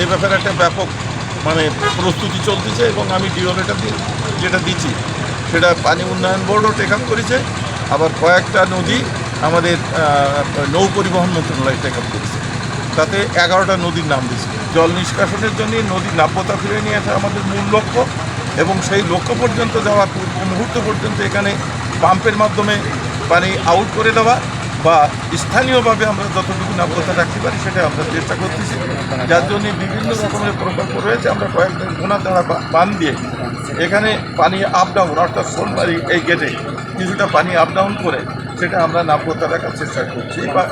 এই ব্যাপারে একটা ব্যাপক মানে প্রস্তুতি চলতেছে এবং আমি ডিওলেটা যেটা দিচ্ছি, সেটা পানি উন্নয়ন বোর্ডও টেক আপ করেছে, আবার কয়েকটা নদী আমাদের নৌ পরিবহন মন্ত্রণালয় টেক আপ করেছে। তাতে এগারোটা নদীর নাম দিয়েছে। জল নিষ্কাশনের জন্য নদীর নাব্যতা ফিরে নিয়ে আসা আমাদের মূল লক্ষ্য এবং সেই লক্ষ্য পর্যন্ত যাওয়ার পূর্ব মুহূর্ত পর্যন্ত এখানে পাম্পের মাধ্যমে পানি আউট করে দেওয়া বা স্থানীয়ভাবে আমরা যতটুকু নাব্যতা রাখতে পারি সেটা আমরা চেষ্টা করতেছি। যার জন্য বিভিন্ন রকমের প্রকল্প রয়েছে, আমরা কয়েকটা গোনা দ্বারা বান দিয়ে এখানে পানি আপ ডাউন অর্থাৎ সোনবাড়ি এই গেটে কিছুটা পানি আপ ডাউন করে সেটা আমরা নাব্যতা রাখার চেষ্টা করছি বা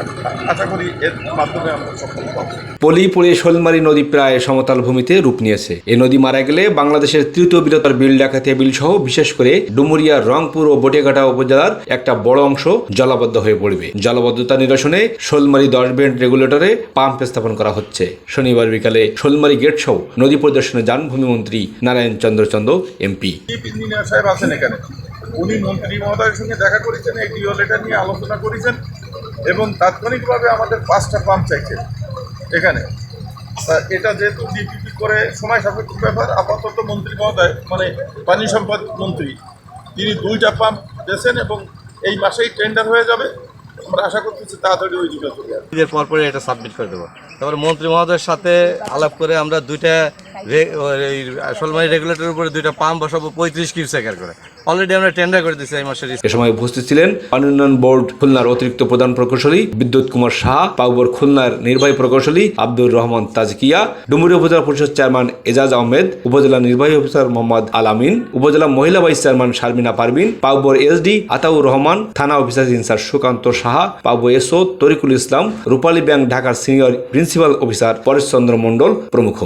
আশা করি এর মাধ্যমে আমরা সফল পাবো পলি পড়ে শোলমারি নদী প্রায় সমতল ভূমিতে রূপ নিয়েছে। এই নদী মারা গেলে বাংলাদেশের তৃতীয় বৃহত্তর বিল ডাকাতিয়া বিল সহ বিশেষ করে ডুমুরিয়া রংপুর ও বটিয়াঘাটা উপজেলার একটা বড় অংশ জলাবদ্ধ হয়ে পড়বে। জলাবদ্ধতা নিরসনে শোলমারি দশ বেন্ড রেগুলেটরে পাম্প স্থাপন করা হচ্ছে। শনিবার বিকালে শোলমারি গেট সহ নদী পরিদর্শনে যান ভূমিমন্ত্রী নারায়ণ চন্দ্র চন্দ্র এমপি সাহেব আছেন এখানে? উনি মন্ত্রী মহোদয়ের সঙ্গে দেখা করেছেন, এই ডিওলেটা নিয়ে আলোচনা করেছেন এবং তাৎক্ষণিকভাবে আমাদের পাঁচটা পাম্প চাইছেন এখানে। এটা যেহেতু ডিপিপি করে সময় সাপেক্ষ ব্যাপার, আপাতত মন্ত্রী মহোদয় মানে পানি সম্পদ মন্ত্রী, তিনি দুইটা পাম্প দিয়েছেন এবং এই মাসেই টেন্ডার হয়ে যাবে। আমরা আশা করতেছি তাড়াতাড়ি ওই দিকে চলে আসবে। ঈদের পর পরে এটা সাবমিট করে দেবো। তারপরে মন্ত্রী মহোদয়ের সাথে আলাপ করে আমরা দুইটা রেগুলেটরের দুইটা করে। অলরেডি আমরা উপস্থিত ছিলেন বোর্ড খুলনার অতিরিক্ত প্রধান প্রকৌশলী বিদ্যুৎ কুমার খুলনার নির্বাহী প্রকৌশলী আব্দুর রহমান উপজেলা চেয়ারম্যান এজাজ আহমেদ, উপজেলা নির্বাহী অফিসার মোহাম্মদ আলামিন উপজেলা মহিলা ভাইস চেয়ারম্যান শারমিনা পারভিন পাউবর এসডি আতাউর রহমান, থানা officer in charge Sukanta Saha Paubo SO Tarikul Islam, Rupali bank ঢাকার senior principal officer Pareshchandra Mondal প্রমুখ।